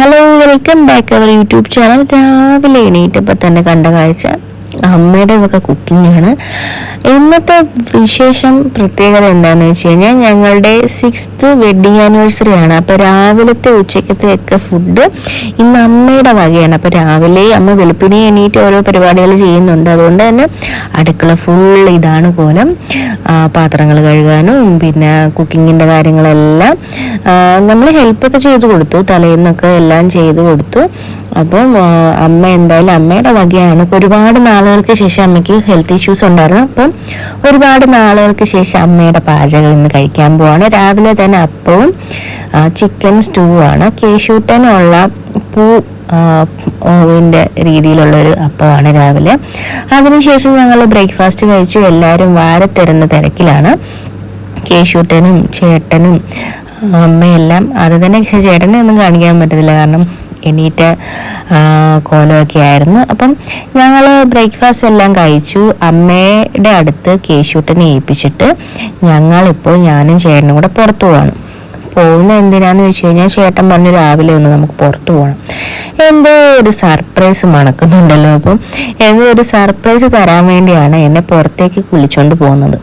Hello welcome back our YouTube channel രാവിലെ എണീറ്റപ്പോൾ തന്നെ കണ്ട കാഴ്ച. അമ്മയുടെ ഒക്കെ ആണ്. ഇന്നത്തെ വിശേഷം പ്രത്യേകത എന്താണെന്ന് വെച്ച് കഴിഞ്ഞാൽ ഞങ്ങളുടെ സിക്സ്ത് വെഡിങ് ആനിവേഴ്സറി ആണ്. അപ്പോൾ രാവിലത്തെ ഉച്ചക്കത്തെ ഒക്കെ ഫുഡ് ഇന്ന് അമ്മയുടെ വകയാണ്. അപ്പോൾ രാവിലെ അമ്മ വെളുപ്പിനെ എണീറ്റ് ഓരോ പരിപാടികൾ ചെയ്യുന്നുണ്ട്. അതുകൊണ്ട് തന്നെ അടുക്കള ഫുൾ ഇതാണ് കോലം. പാത്രങ്ങൾ കഴുകാനും പിന്നെ കുക്കിങ്ങിന്റെ കാര്യങ്ങളെല്ലാം നമ്മൾ ഹെൽപ്പൊക്കെ ചെയ്തു കൊടുത്തു. തലേന്നൊക്കെ എല്ലാം ചെയ്തു കൊടുത്തു. അപ്പം അമ്മ എന്തായാലും അമ്മയുടെ വകയാണ്. ഒരുപാട് നാളുകൾക്ക് ശേഷം അമ്മയ്ക്ക് ഹെൽത്ത് ഇഷ്യൂസ് ഉണ്ടായിരുന്നു. അപ്പം ഒരുപാട് നാളുകൾക്ക് ശേഷം അമ്മയുടെ പാചകം ഇന്ന് കഴിക്കാൻ പോവാണ്. രാവിലെ തന്നെ അപ്പവും ചിക്കൻ സ്റ്റൂവാണ് കേശൂട്ടനുള്ള പൂ ഓവിന്റെ രീതിയിലുള്ളൊരു അപ്പമാണ് രാവിലെ. അതിനുശേഷം ഞങ്ങൾ ബ്രേക്ക്ഫാസ്റ്റ് കഴിച്ചു. എല്ലാവരും വാരത്തിരുന്ന തിരക്കിലാണ്. കേശൂട്ടനും ചേട്ടനും അമ്മയെല്ലാം. അത് തന്നെ ചേട്ടനെ ഒന്നും കാണിക്കാൻ പറ്റത്തില്ല. കാരണം എണീറ്റ കോലമൊക്കെ ആയിരുന്നു. അപ്പം ഞങ്ങൾ ബ്രേക്ക്ഫാസ്റ്റ് എല്ലാം കഴിച്ചു. അമ്മയുടെ അടുത്ത് കേശൂട്ടനെ ഏൽപ്പിച്ചിട്ട് ഞങ്ങളിപ്പോൾ ഞാനും ചേട്ടനും കൂടെ പുറത്തു പോവാണ്. പോകുന്ന എന്തിനാന്ന് വെച്ച് കഴിഞ്ഞാൽ ചേട്ടൻ പറഞ്ഞു രാവിലെ ഒന്ന് നമുക്ക് പുറത്തു പോകണം എന്തോ ഒരു സർപ്രൈസ് മണക്കുന്നുണ്ടല്ലോ. അപ്പം എന്തോ ഒരു സർപ്രൈസ് തരാൻ വേണ്ടിയാണ് എന്നെ പുറത്തേക്ക് വിളിച്ചോണ്ട് പോകുന്നത്.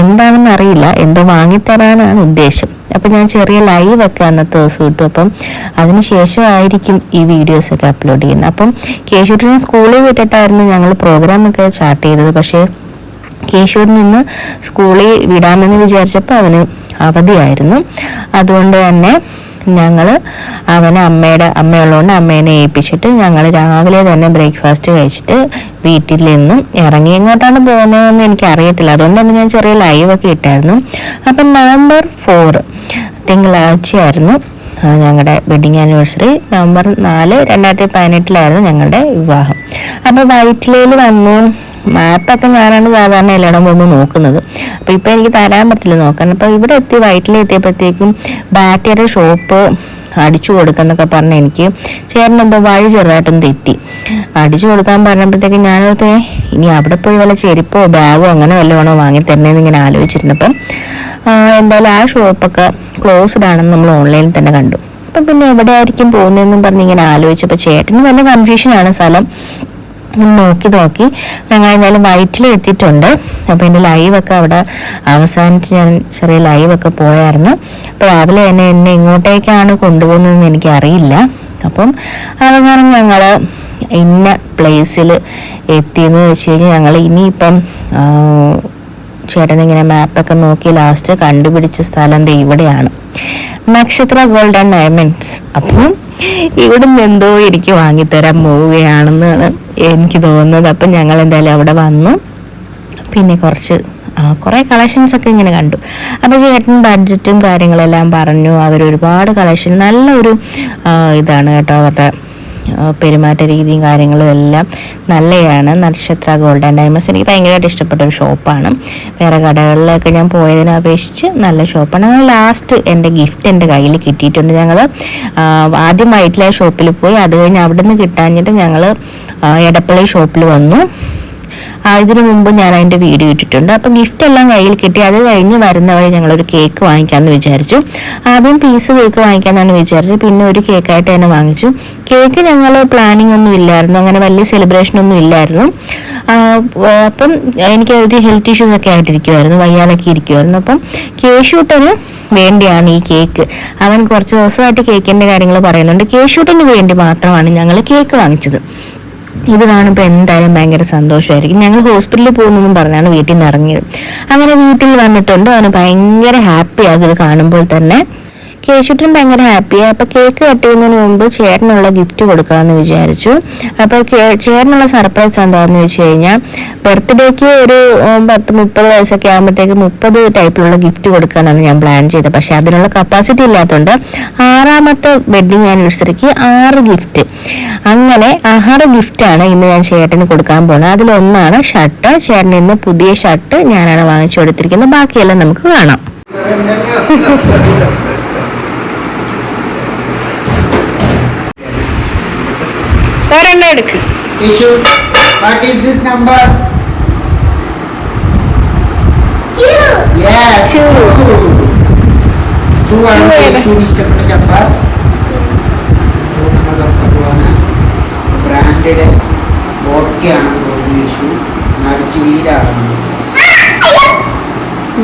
എന്താണെന്ന് അറിയില്ല എന്തോ വാങ്ങിത്തരാനാണ് ഉദ്ദേശം. അപ്പം ഞാൻ ചെറിയ ലൈവ് ഒക്കെ അന്നത്തെ ദിവസം ഇട്ടു. അപ്പം അതിന് ശേഷമായിരിക്കും ഈ വീഡിയോസ് ഒക്കെ അപ്ലോഡ് ചെയ്യുന്നത്. അപ്പം കേശുട്ടിനെ സ്കൂളിൽ വിട്ടിട്ടായിരുന്നു ഞങ്ങൾ പ്രോഗ്രാം ഒക്കെ സ്റ്റാർട്ട് ചെയ്തത്. പക്ഷേ കേശൂരിൽ നിന്ന് സ്കൂളിൽ വിടാമെന്ന് വിചാരിച്ചപ്പോൾ അവന് അവധിയായിരുന്നു. അതുകൊണ്ട് തന്നെ ഞങ്ങൾ അവനെ അമ്മയുടെ അമ്മയുള്ളതുകൊണ്ട് അമ്മേനെ ഏൽപ്പിച്ചിട്ട് ഞങ്ങൾ രാവിലെ തന്നെ ബ്രേക്ക്ഫാസ്റ്റ് കഴിച്ചിട്ട് വീട്ടിൽ നിന്നും ഇറങ്ങി എങ്ങോട്ടാണ് പോകുന്നതെന്ന് എനിക്ക് അറിയത്തില്ല തന്നെ ഞാൻ ചെറിയ ലൈവൊക്കെ ഇട്ടായിരുന്നു. അപ്പം നവംബർ ഫോർ തിങ്കളാഴ്ചയായിരുന്നു ഞങ്ങളുടെ വെഡിങ് ആനിവേഴ്സറി നവംബർ നാല് രണ്ടായിരത്തി പതിനെട്ടിലായിരുന്നു ഞങ്ങളുടെ വിവാഹം. അപ്പോൾ വൈറ്റിലയിൽ വന്നു. മാപ്പൊക്കെ ഞാനാണ് സാധാരണ എല്ലായിടം പോകുമ്പോൾ നോക്കുന്നത്. അപ്പോൾ ഇപ്പോൾ എനിക്ക് തരാൻ പറ്റില്ല നോക്കാൻ. അപ്പോൾ ഇവിടെ എത്തി വൈറ്റില എത്തിയപ്പോഴത്തേക്കും ബാറ്റയുടെ ഷോപ്പ് അടിച്ചു കൊടുക്കുന്നൊക്കെ പറഞ്ഞ് എനിക്ക് ചേട്ടൻ എന്തോ വഴി ചെറുതായിട്ടൊന്ന് തെറ്റി. അടിച്ചു കൊടുക്കാൻ പറഞ്ഞപ്പോഴത്തേക്കും ഞാനത് ഇനി അവിടെ പോയി വല്ല ചെരുപ്പോ ബാഗോ അങ്ങനെ വല്ലതാണോ വാങ്ങി തരണേന്ന് ഇങ്ങനെ ആലോചിച്ചിരുന്നപ്പം എന്തായാലും ആ ഷോപ്പൊക്കെ ക്ലോസ്ഡ് ആണെന്ന് നമ്മൾ ഓൺലൈനിൽ തന്നെ കണ്ടു. അപ്പം പിന്നെ എവിടെ ആയിരിക്കും പോകുന്നതെന്നും പറഞ്ഞ് ഇങ്ങനെ ആലോചിച്ചപ്പോൾ ചേട്ടന് നല്ല കൺഫ്യൂഷനാണ് സ്ഥലം. നോക്കി നോക്കി. ഞങ്ങൾ എന്തായാലും വൈറ്റിൽ എത്തിയിട്ടുണ്ട് അപ്പോൾ എന്റെ ലൈവൊക്കെ അവിടെ അവസാനിച്ച് ഞാൻ ചെറിയ ലൈവൊക്കെ പോയായിരുന്നു. അപ്പോൾ രാവിലെ തന്നെ എന്നെ ഇങ്ങോട്ടേക്കാണ് കൊണ്ടുപോകുന്നതെന്ന് എനിക്കറിയില്ല. അപ്പം അവസാനം ഞങ്ങൾ ഇന്ന പ്ലേസിൽ എത്തിയെന്ന് വെച്ച് കഴിഞ്ഞാൽ ഞങ്ങൾ ഇനിയിപ്പം ചേട്ടനിങ്ങനെ മാപ്പൊക്കെ നോക്കി ലാസ്റ്റ് കണ്ടുപിടിച്ച സ്ഥലം ഇവിടെയാണ്. നക്ഷത്ര ഗോൾഡൻ ആൻഡ് ഡയമണ്ട്സ്. അപ്പം ഇവിടുന്ന് എന്തോ എനിക്ക് വാങ്ങിത്തരാൻ പോവുകയാണെന്നാണ് എനിക്ക് തോന്നുന്നത്. അപ്പം ഞങ്ങൾ എന്തായാലും അവിടെ വന്നു. പിന്നെ കുറച്ച് കുറേ കളക്ഷൻസ് ഒക്കെ ഇങ്ങനെ കണ്ടു. അപ്പോൾ ചേട്ടൻ ബഡ്ജറ്റും കാര്യങ്ങളെല്ലാം പറഞ്ഞു. അവർ ഒരുപാട് കളക്ഷൻ നല്ലൊരു ഇതാണ് കേട്ടോ അവരുടെ പെരുമാറ്റ രീതിയും കാര്യങ്ങളും എല്ലാം നല്ലതാണ് നക്ഷത്ര ഗോൾഡ് ആൻഡ് ഡയമണ്ട്സ് എനിക്ക് ഭയങ്കരമായിട്ട് ഇഷ്ടപ്പെട്ട ഒരു ഷോപ്പാണ് വേറെ കടകളിലൊക്കെ ഞാൻ പോയതിനെ അപേക്ഷിച്ച് നല്ല ഷോപ്പാണ് ഞങ്ങൾ ലാസ്റ്റ് എന്റെ ഗിഫ്റ്റ് എന്റെ കയ്യിൽ കിട്ടിയിട്ടുണ്ട് ഞങ്ങൾ ആദ്യം വൈറ്റിലെ ഷോപ്പിൽ പോയി. അത് കഴിഞ്ഞ് അവിടെ നിന്ന് കിട്ടാഞ്ഞിട്ട് ഞങ്ങൾ എടപ്പള്ളി ഷോപ്പിൽ വന്നു. ഇതിനു മുമ്പ് ഞാൻ അതിന്റെ വീഡിയോ ഇട്ടിട്ടുണ്ട്. അപ്പൊ ഗിഫ്റ്റ് എല്ലാം കയ്യിൽ കിട്ടി. അത് കഴിഞ്ഞ് വരുന്ന വഴി ഞങ്ങളൊരു കേക്ക് വാങ്ങിക്കാമെന്ന് വിചാരിച്ചു. ആദ്യം പീസ് കേക്ക് വാങ്ങിക്കാമെന്നാണ് വിചാരിച്ചത്. പിന്നെ ഒരു കേക്കായിട്ട് തന്നെ വാങ്ങിച്ചു. കേക്ക് ഞങ്ങൾ പ്ലാനിങ് ഒന്നും ഇല്ലായിരുന്നു. അങ്ങനെ വലിയ സെലിബ്രേഷൻ ഒന്നും ഇല്ലായിരുന്നു. അപ്പം എനിക്ക് ഒരു ഹെൽത്ത് ഇഷ്യൂസ് ഒക്കെ ആയിട്ടിരിക്കുമായിരുന്നു വയ്യാതൊക്കെ ഇരിക്കുമായിരുന്നു അപ്പം കേശൂട്ടന് വേണ്ടിയാണ് ഈ കേക്ക് അവൻ കുറച്ച് ദിവസമായിട്ട് കേക്കിന്റെ കാര്യങ്ങൾ പറയുന്നുണ്ട്. കേശൂട്ടന് വേണ്ടി മാത്രമാണ് ഞങ്ങൾ കേക്ക് വാങ്ങിച്ചത്. ഇത് കാണുമ്പോൾ എന്തായാലും ഭയങ്കര സന്തോഷമായിരിക്കും ഞങ്ങൾ ഹോസ്പിറ്റലിൽ പോകുന്നെന്നും പറഞ്ഞാണ് വീട്ടിൽ നിന്ന് ഇറങ്ങിയത്. അങ്ങനെ വീട്ടിൽ വന്നിട്ടുണ്ട്. അവന് ഭയങ്കര ഹാപ്പിയാകും ഇത് കാണുമ്പോൾ തന്നെ. കേശുട്ടിനും ഭയങ്കര ഹാപ്പിയായി അപ്പൊ കേക്ക് കട്ട് ചെയ്യുന്നതിന് മുമ്പ് ചേട്ടനുള്ള ഗിഫ്റ്റ് കൊടുക്കാമെന്ന് വിചാരിച്ചു. അപ്പൊ ചേട്ടനുള്ള സർപ്രൈസ് എന്താണെന്ന് വെച്ച് കഴിഞ്ഞാൽ ബർത്ത്ഡേക്ക് ഒരു പത്ത് മുപ്പത് വയസ്സൊക്കെ ആകുമ്പോഴത്തേക്ക് മുപ്പത് ടൈപ്പിലുള്ള ഗിഫ്റ്റ് കൊടുക്കാനാണ് ഞാൻ പ്ലാൻ ചെയ്തത്. പക്ഷെ അതിനുള്ള കപ്പാസിറ്റി ഇല്ലാത്തതുകൊണ്ട് ആറാമത്തെ വെഡിങ് ആനിവേഴ്സറിക്ക് ആറ് ഗിഫ്റ്റ് അങ്ങനെ ആറ് ഗിഫ്റ്റാണ് ഇന്ന് ഞാൻ ചേട്ടന് കൊടുക്കാൻ പോകുന്നത് അതിലൊന്നാണ് ഷർട്ട്. ചേട്ടന് ഇന്ന് പുതിയ ഷർട്ട് ഞാനാണ് വാങ്ങിച്ചു കൊടുത്തിരിക്കുന്നത്. ബാക്കിയെല്ലാം നമുക്ക് കാണാം. ഒരെണ്ണം എടുക്ക്. What is this number? Yes. Two. Two ആണ് Two ഏതാ? issue ഇഷ്ടപ്പെട്ട number. ബ്രാൻഡഡ് വോഡ്ക്കയാണ് തോന്നുന്നു യേശു അടിച്ച് വീരാണ്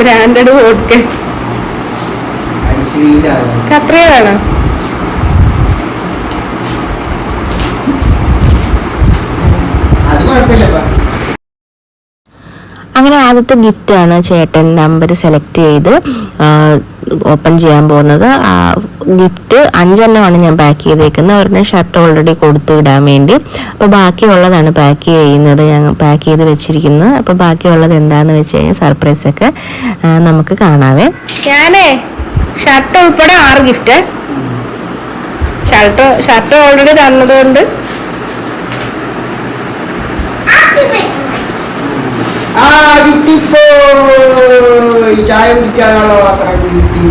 ബ്രാൻഡഡ് വോഡ്ക അടിച്ച് വീരാണ് കത്രയ അങ്ങനെ ആദ്യത്തെ ആണ് ചേട്ടൻ നമ്പർ സെലക്ട് ചെയ്ത് ഓപ്പൺ ചെയ്യാൻ പോകുന്നത്. ആ ഗിഫ്റ്റ് അഞ്ചെണ്ണമാണ് ഞാൻ പാക്ക് ചെയ്തേക്കുന്നത്. ഒരെണ്ണം ഷർട്ട് ഓൾറെഡി കൊടുത്തു ഇടാൻ വേണ്ടി. അപ്പോൾ ബാക്കിയുള്ളതാണ് പാക്ക് ചെയ്യുന്നത് ഞങ്ങൾ പാക്ക് ചെയ്ത് വെച്ചിരിക്കുന്നത് അപ്പോൾ ബാക്കിയുള്ളത് എന്താണെന്ന് വെച്ച് കഴിഞ്ഞാൽ സർപ്രൈസ് ഒക്കെ നമുക്ക് കാണാവേ. ഞാനേ ഷർട്ട് ഉൾപ്പെടെ ആറ് ഗിഫ്റ്റ് ഷർട്ട് ഷർട്ട് ഓൾറെഡി തന്നതുകൊണ്ട് ആ കിട്ടിപ്പോയി ചായ കുടിക്കാനുള്ള പാത്രം കിട്ടി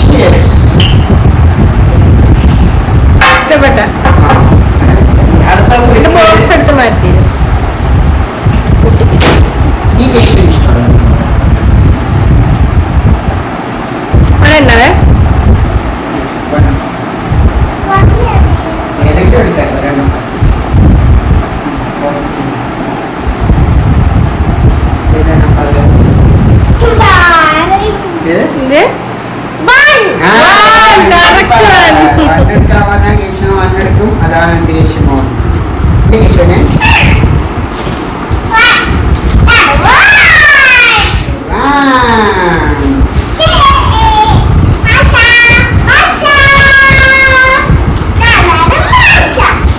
Cheers. ഇഷ്ടപ്പെട്ട പിന്നെ ബോക്സ് എടുത്ത് മാറ്റി ഈ കേശു ഇഷ്ടമാണ് ഒരെണ്ണവേ ഏതെങ്കിലും എടുക്കാം ഒരെണ്ണം ഏതാണ് പറഞ്ഞത്? ഇത്? ഇത് ആ, One, correct one. വണ്ണെടുക്കാൻ പറഞ്ഞാൽ കേശു വണ്ണെടുക്കും അതാണ് കേശു മോൻ ഇത് കേശുവിനെ ആ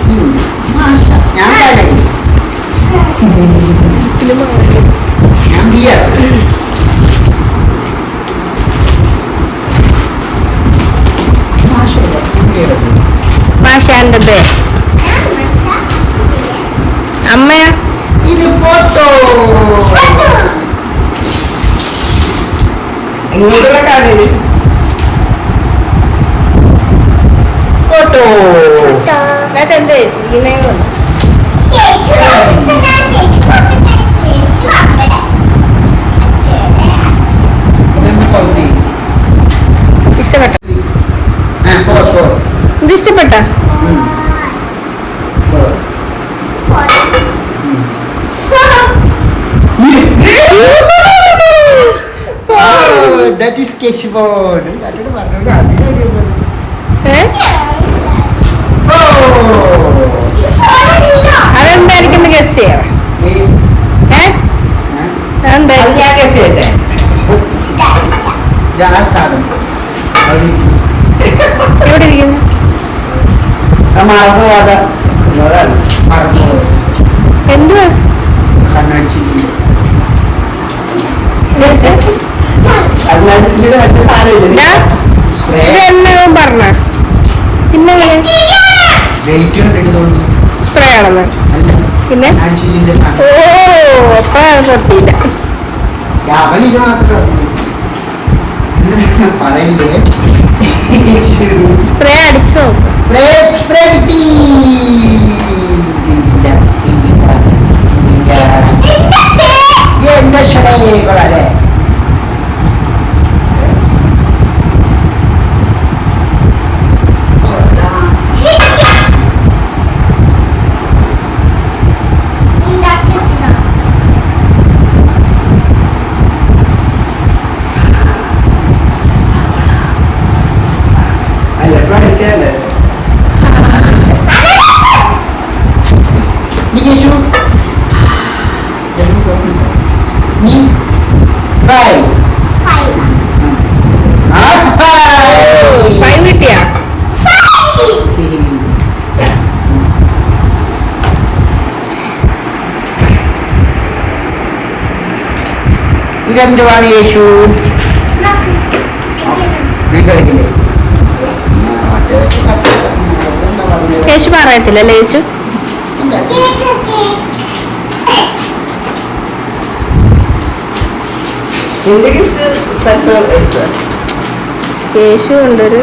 ഉം, മാഷ. ഞാൻ കരടി ഞാൻ ബിയർ മാഷയല്ല, ബിയർ. മാഷാന്റെ അമ്മയാ ഇത് ഫോട്ടോ ഫോട്ടോ അതെന്ത്? ഇങ്ങനെ ഇഷ്ടപ്പെട്ട ആ ഫോർ ഫോർ ഇത് ഇഷ്ടപ്പെട്ട four that is Kesh board അതിനോട് പറഞ്ഞോളൂ അതിനോട് അതെന്തായിരിക്കും ഗസ് ചെയ്യാ അത് ഞാൻ ഗസ് ചെയ്യട്ടെ. കണ്ണടിച്ചിട്ടുണ്ട് മറ്റു സാധനമില്ല പറഞ്ഞ? പിന്നെ സ്പ്രേ ആണെന്ന്. പിന്നെ? ഓ അപ്പൊ പൊട്ടിയില്ല സ്പ്രേ അടിച്ചു നോക്കും. സ്പ്രേ സ്പ്രേ കിട്ടി ഇതില്ല, ഇതില്ല, ഇതില്ല. ഈ എന്റെ ഷടേ കൊള്ളാല്ലേ ഇതെന്തുവാണ് യേശു? യേശു പറയത്തില്ല അല്ലേ യേശു യേശു ഉണ്ടൊരു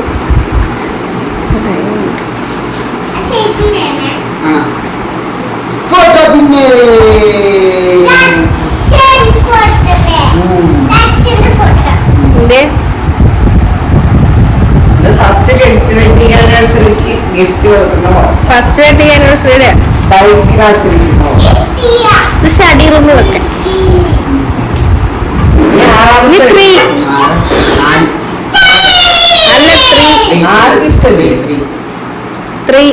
ഫോട്ടോ പിന്നെ. ഗിഫ്റ്റ് കൊടുക്കുന്ന ഫസ്റ്റ് വെഡിങ് ആനിവേഴ്സറിയുടെ പോലെ. സ്റ്റഡി റൂമിൽ വെക്കാം. ത്രീ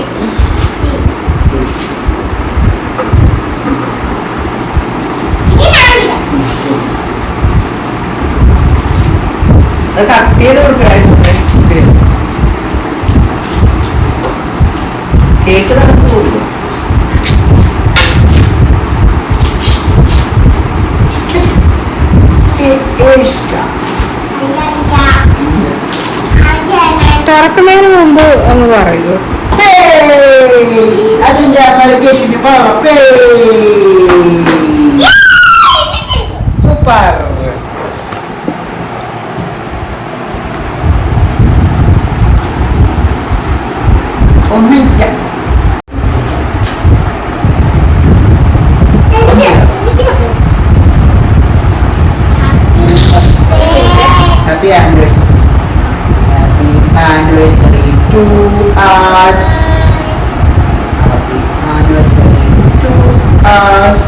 കട്ട് ചെയ്ത് കൊടുക്കായിരുന്നു കേക്ക് തണുത്ത് തുറക്കുന്നതിന് മുമ്പ് ഒന്ന് പറയൂ. അച്ഛന്റെ അമ്മയുടെ കേശുവിന്റെ പറ പേയ്സ്. സൂപ്പർ ഒന്നില്ല happy anniversary happy anniversary to us happy anniversary to us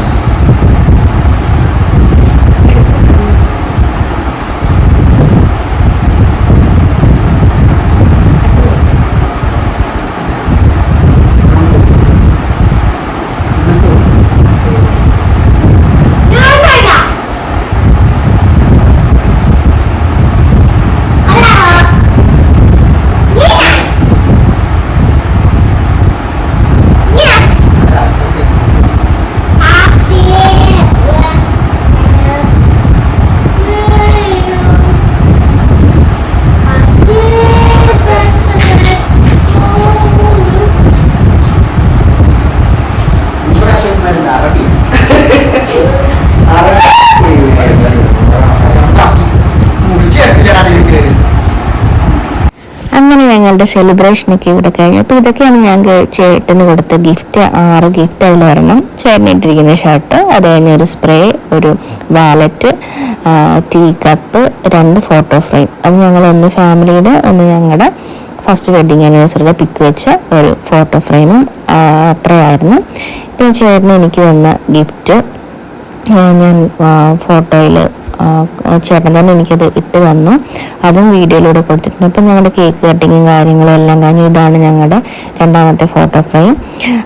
ഇപ്രാവശ്യം വരുന്ന അറബി മുറിച്ചെടുത്തില്ല അതിലേക്ക് ഞങ്ങളുടെ സെലിബ്രേഷനൊക്കെ ഇവിടെ കഴിഞ്ഞു. അപ്പോൾ ഇതൊക്കെയാണ് ഞാൻ ചേട്ടന് കൊടുത്ത ഗിഫ്റ്റ് ആറ് ഗിഫ്റ്റ് അതിൽ വരണം ചേട്ടനിട്ടിരിക്കുന്ന ഷർട്ട് അത് ഒരു സ്പ്രേ ഒരു വാലറ്റ് ടീ കപ്പ് രണ്ട് ഫോട്ടോ ഫ്രെയിം അത് ഞങ്ങൾ ഒന്ന് ഫാമിലിയുടെ ഒന്ന് ഞങ്ങളുടെ ഫസ്റ്റ് വെഡിങ് ആനിവേഴ്സറിയുടെ പിക്ക് വെച്ച ഒരു ഫോട്ടോ ഫ്രെയിമും അത്രയായിരുന്നു. പിന്നെ ചേട്ടന് എനിക്ക് തന്ന ഗിഫ്റ്റ് ഞാൻ ഫോട്ടോയിൽ ചേട്ടൻ തന്നെ എനിക്കത് ഇട്ട് തന്നു. അതും വീഡിയോയിലൂടെ കൊടുത്തിട്ടുണ്ട്. അപ്പം ഞങ്ങളുടെ കേക്ക് കട്ടിങ്ങും കാര്യങ്ങളും എല്ലാം കഴിഞ്ഞു ഇതാണ് ഞങ്ങളുടെ രണ്ടാമത്തെ ഫോട്ടോ ഫ്രെയിം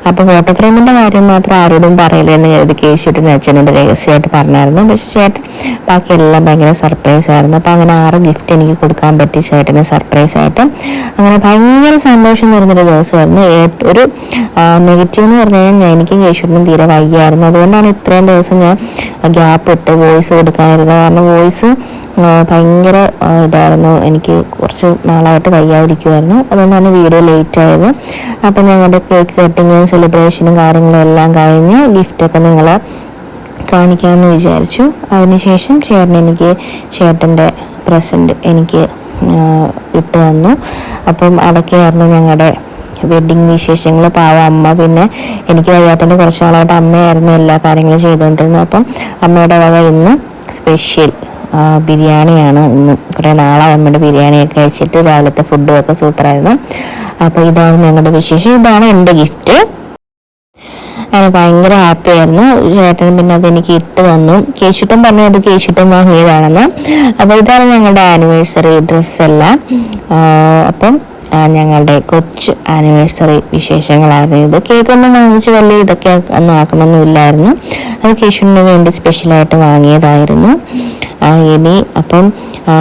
അപ്പോൾ ഫോട്ടോ ഫ്രെയിമിന്റെ കാര്യം മാത്രം ആരോടും പറയില്ല എന്ന് കരുതി കേശുട്ടിന് അച്ഛനോട് രഹസ്യമായിട്ട് പറഞ്ഞായിരുന്നു. പക്ഷേ ചേട്ടൻ ബാക്കി എല്ലാം ഭയങ്കര സർപ്രൈസ് ആയിരുന്നു. അപ്പോൾ അങ്ങനെ ആറ് ഗിഫ്റ്റ് എനിക്ക് കൊടുക്കാൻ പറ്റി ചേട്ടന് സർപ്രൈസ് ആയിട്ട്. അങ്ങനെ ഭയങ്കര സന്തോഷം നിറഞ്ഞൊരു ദിവസമായിരുന്നു. ഒരു നെഗറ്റീവ് എന്ന് പറഞ്ഞു കഴിഞ്ഞാൽ എനിക്കും കേശുട്ടിനും തീരെ വൈകിയായിരുന്നു അതുകൊണ്ടാണ് ഇത്രയും ദിവസം ഞാൻ ഗ്യാപ്പ് ഇട്ട് വോയിസ് കൊടുക്കാനിരുന്നത് കാരണം വോയിസ് ഭയങ്കര ഇതായിരുന്നു. എനിക്ക് കുറച്ച് നാളായിട്ട് വയ്യാതിരിക്കുമായിരുന്നു അതുകൊണ്ടാണ് വീഡിയോ ലേറ്റ് ആയത്. അപ്പം ഞങ്ങളുടെ കേക്ക് കട്ടിങ്ങും സെലിബ്രേഷനും കാര്യങ്ങളും എല്ലാം കഴിഞ്ഞ് ഗിഫ്റ്റൊക്കെ നിങ്ങൾ കാണിക്കാമെന്ന് വിചാരിച്ചു. അതിനുശേഷം ചേട്ടൻ എനിക്ക് ചേട്ടന്റെ പ്രസന്റ് എനിക്ക് ഇട്ട് തന്നു. അപ്പം അതൊക്കെയായിരുന്നു ഞങ്ങളുടെ വെഡ്ഡിങ് വിശേഷങ്ങൾ പാവ അമ്മ. പിന്നെ എനിക്ക് വയ്യാത്തതിന്റെ കുറച്ച് നാളായിട്ട് അമ്മയായിരുന്നു എല്ലാ കാര്യങ്ങളും ചെയ്തുകൊണ്ടിരുന്നത്. അപ്പം അമ്മയുടെ വക ഇന്ന് സ്പെഷ്യൽ ബിരിയാണിയാണ് ഇന്ന്. കുറേ നാളെ അമ്മയുടെ ബിരിയാണിയൊക്കെ കഴിച്ചിട്ട് രാവിലത്തെ ഫുഡും ഒക്കെ സൂപ്പറായിരുന്നു. അപ്പോൾ ഇതാണ് ഞങ്ങളുടെ വിശേഷം. ഇതാണ് എന്റെ ഗിഫ്റ്റ് അങ്ങനെ ഭയങ്കര ഹാപ്പി ആയിരുന്നു. ചേട്ടൻ പിന്നെ അതെനിക്ക് ഇട്ട് തന്നു. കേശുട്ടൻ പറഞ്ഞു അത് കേശുട്ടൻ വാങ്ങിയതാണെന്ന്. അപ്പോൾ ഇതാണ് ഞങ്ങളുടെ ആനിവേഴ്സറി ഡ്രസ്സെല്ലാം അപ്പം ഞങ്ങളുടെ കൊച്ച് ആനിവേഴ്സറി വിശേഷങ്ങളായിരുന്നു. ഇത് കേക്കൊന്നും വാങ്ങിച്ച് വലിയ ഇതൊക്കെ ഒന്നും ആക്കണമൊന്നുമില്ലായിരുന്നു. അത് കേശുവിന് വേണ്ടി സ്പെഷ്യലായിട്ട് വാങ്ങിയതായിരുന്നു. ഇനി അപ്പം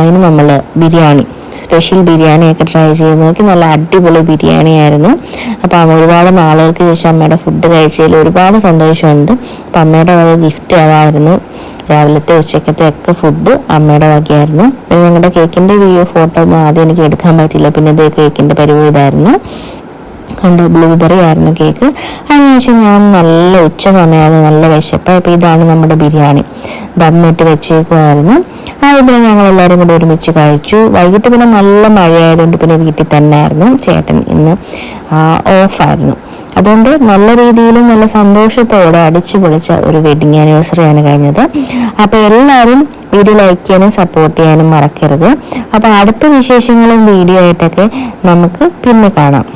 ഇനി നമ്മൾ ബിരിയാണി സ്പെഷ്യൽ ബിരിയാണിയൊക്കെ ട്രൈ ചെയ്ത് നോക്കി. നല്ല അടിപൊളി ബിരിയാണി ആയിരുന്നു അപ്പോൾ ഒരുപാട് നാളുകൾക്ക് ശേഷം അമ്മയുടെ ഫുഡ് കഴിച്ചതിൽ ഒരുപാട് സന്തോഷമുണ്ട്. അപ്പം അമ്മയുടെ വക ഗിഫ്റ്റ് അതായിരുന്നു രാവിലത്തെ ഉച്ചക്കത്തെ ഒക്കെ ഫുഡ് അമ്മയുടെ വകയായിരുന്നു. പിന്നെ ഞങ്ങളുടെ കേക്കിന്റെ വീഡിയോ ഫോട്ടോ ഒന്നും ആദ്യം എനിക്ക് എടുക്കാൻ പറ്റില്ല പിന്നെ ഇത് കേക്കിന്റെ പരിപാടി ഇതായിരുന്നു. കണ്ടു ബ്ലൂബെറി ആയിരുന്നു കേക്ക് അതിനുശേഷം ഞാൻ നല്ല ഉച്ച സമയമായിരുന്നു നല്ല വിശപ്പ്. അപ്പോൾ ഇതാണ് നമ്മുടെ ബിരിയാണി. ദമ്മിട്ട് വെച്ചേക്കുമായിരുന്നു അത് പിന്നെ ഞങ്ങൾ എല്ലാവരും കൂടി ഒരുമിച്ച് കഴിച്ചു. വൈകിട്ട് പിന്നെ നല്ല മഴയായതുകൊണ്ട് പിന്നെ വീട്ടിൽ തന്നെ ആയിരുന്നു ചേട്ടൻ ഇന്ന് ഓഫായിരുന്നു അതുകൊണ്ട് നല്ല രീതിയിലും നല്ല സന്തോഷത്തോടെ അടിച്ചു പൊളിച്ച ഒരു വെഡിങ് ആനിവേഴ്സറിയാണ് കഴിഞ്ഞത്. അപ്പോൾ എല്ലാവരും വീഡിയോ ലൈക്ക് ചെയ്യാനും സപ്പോർട്ട് ചെയ്യാനും മറക്കരുത്. അപ്പോൾ അടുത്ത വിശേഷങ്ങളും വീഡിയോ ആയിട്ടൊക്കെ നമുക്ക് പിന്നെ കാണാം.